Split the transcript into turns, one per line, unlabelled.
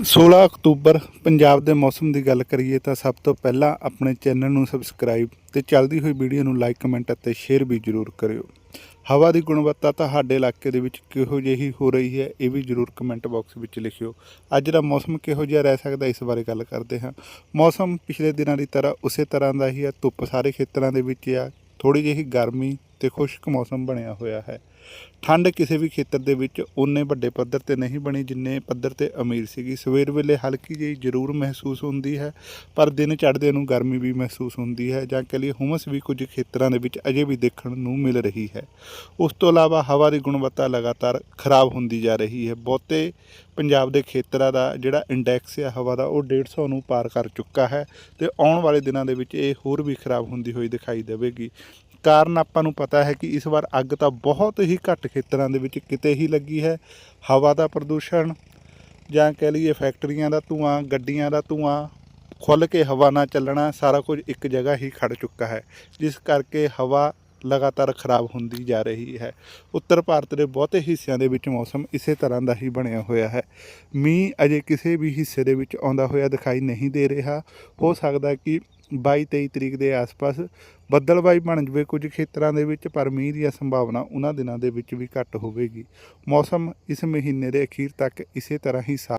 16 October Punjab ਦੇ ਮੌਸਮ ਦੀ ਗੱਲ ਕਰੀਏ ਤਾਂ ਸਭ ਤੋਂ ਪਹਿਲਾਂ ਆਪਣੇ ਚੈਨਲ ਨੂੰ ਸਬਸਕ੍ਰਾਈਬ ਤੇ ਚੱਲਦੀ ਹੋਈ ਵੀਡੀਓ ਨੂੰ ਲਾਈਕ, ਕਮੈਂਟ ਅਤੇ ਸ਼ੇਅਰ ਵੀ ਜ਼ਰੂਰ ਕਰਿਓ। ਹਵਾ ਦੀ ਗੁਣਵੱਤਾ ਤੁਹਾਡੇ ਇਲਾਕੇ ਦੇ ਵਿੱਚ ਕਿਹੋ ਜਿਹੀ ਹੋ ਰਹੀ ਹੈ, ਇਹ ਵੀ ਜ਼ਰੂਰ ਕਮੈਂਟ ਬਾਕਸ ਵਿੱਚ ਲਿਖਿਓ। ਅੱਜ ਦਾ ਮੌਸਮ ਕਿਹੋ ਜਿਹਾ ਰਹਿ ਸਕਦਾ, ਇਸ ਬਾਰੇ ਗੱਲ ਕਰਦੇ ਹਾਂ। ਮੌਸਮ ਪਿਛਲੇ ਦਿਨਾਂ ਦੀ ਤਰ੍ਹਾਂ ਉਸੇ ਤਰ੍ਹਾਂ ਦਾ ਹੀ ਹੈ, ਧੁੱਪ ਸਾਰੇ ਖੇਤਰਾਂ ਦੇ ਵਿੱਚ ਆ ਥੋੜੀ ਜਿਹੀ ਗਰਮੀ ਤੇ ਖੁਸ਼ਕ ਮੌਸਮ ਬਣਿਆ ਹੋਇਆ ਹੈ। ਠੰਡ ਕਿਸੇ ਵੀ ਖੇਤਰ ਦੇ ਵਿੱਚ ਉਨੇ ਵੱਡੇ ਪੱਧਰ ਤੇ ਨਹੀਂ ਬਣੀ ਜਿੰਨੇ ਪੱਧਰ ਤੇ ਅਮੀਰ ਸੀਗੀ। ਸਵੇਰ ਵੇਲੇ ਹਲਕੀ ਜਿਹੀ ਜ਼ਰੂਰ ਮਹਿਸੂਸ ਹੁੰਦੀ ਹੈ, ਪਰ ਦਿਨ ਚੜ੍ਹਦੇ ਨੂੰ ਗਰਮੀ ਵੀ ਮਹਿਸੂਸ ਹੁੰਦੀ ਹੈ ਜਾਂ ਕਹ ਲਈਏ ਹੁਮਸ ਵੀ ਕੁਝ ਖੇਤਰਾਂ ਦੇ ਵਿੱਚ ਅਜੇ ਵੀ ਦੇਖਣ ਨੂੰ ਮਿਲ ਰਹੀ ਹੈ। ਉਸ ਤੋਂ ਇਲਾਵਾ ਹਵਾ ਦੀ ਗੁਣਵੱਤਾ ਲਗਾਤਾਰ ਖਰਾਬ ਹੁੰਦੀ ਜਾ ਰਹੀ ਹੈ। ਬਹੁਤੇ ਪੰਜਾਬ ਦੇ ਖੇਤਰਾਂ ਦਾ ਜਿਹੜਾ ਇੰਡੈਕਸ ਹੈ ਹਵਾ ਦਾ, ਉਹ 150 ਨੂੰ ਪਾਰ ਕਰ ਚੁੱਕਾ ਹੈ ਤੇ ਆਉਣ ਵਾਲੇ ਦਿਨਾਂ ਦੇ ਵਿੱਚ ਇਹ ਹੋਰ ਵੀ ਖਰਾਬ ਹੁੰਦੀ ਹੋਈ ਦਿਖਾਈ ਦੇਵੇਗੀ। ਕਾਰਨ ਆਪਾਂ ਨੂੰ ਪਤਾ ਹੈ ਕਿ ਇਸ ਵਾਰ ਅੱਗ ਤਾਂ ਬਹੁਤ ਹੀ ਘੱਟ ਖੇਤਰਾਂ ਦੇ ਵਿੱਚ ਕਿਤੇ ਹੀ ਲੱਗੀ ਹੈ। ਹਵਾ ਦਾ ਪ੍ਰਦੂਸ਼ਣ ਜਾਂ ਕਹਿ ਲਈਏ ਫੈਕਟਰੀਆਂ ਦਾ ਧੂਆਂ, ਗੱਡੀਆਂ ਦਾ ਧੂਆਂ, ਖੁੱਲ੍ਹ ਕੇ ਹਵਾ ਨਾ ਚੱਲਣਾ, ਸਾਰਾ ਕੁਝ ਇੱਕ ਜਗ੍ਹਾ ਹੀ ਖੜ ਚੁੱਕਾ ਹੈ, ਜਿਸ ਕਰਕੇ ਹਵਾ ਲਗਾਤਾਰ ਖਰਾਬ ਹੁੰਦੀ ਜਾ ਰਹੀ ਹੈ। ਉੱਤਰ ਭਾਰਤ ਦੇ ਬਹੁਤੇ ਹਿੱਸਿਆਂ ਦੇ ਵਿੱਚ ਮੌਸਮ ਇਸੇ ਤਰ੍ਹਾਂ ਦਾ ਹੀ ਬਣਿਆ ਹੋਇਆ ਹੈ। ਮੀਂਹ ਅਜੇ ਕਿਸੇ ਵੀ ਹਿੱਸੇ ਦੇ ਵਿੱਚ ਆਉਂਦਾ ਹੋਇਆ ਦਿਖਾਈ ਨਹੀਂ ਦੇ ਰਿਹਾ। ਹੋ ਸਕਦਾ ਕਿ 22 23 ਤਰੀਕ ਦੇ ਆਸ-ਪਾਸ ਬੱਦਲਬਾਈ ਬਣ ਜਵੇ। ਕੁਝ ਖੇਤਰਾਂ ਦੇ ਵਿੱਚ ਪਰ ਮੀਂਹ ਦੀ ਸੰਭਾਵਨਾ ਉਹਨਾਂ ਦਿਨਾਂ ਦੇ ਵਿੱਚ ਵੀ ਘੱਟ ਹੋਵੇਗੀ। ਮੌਸਮ ਇਸ ਮਹੀਨੇ ਦੇ ਅਖੀਰ ਤੱਕ ਇਸੇ ਤਰ੍ਹਾਂ ਹੀ ਸਾਫ਼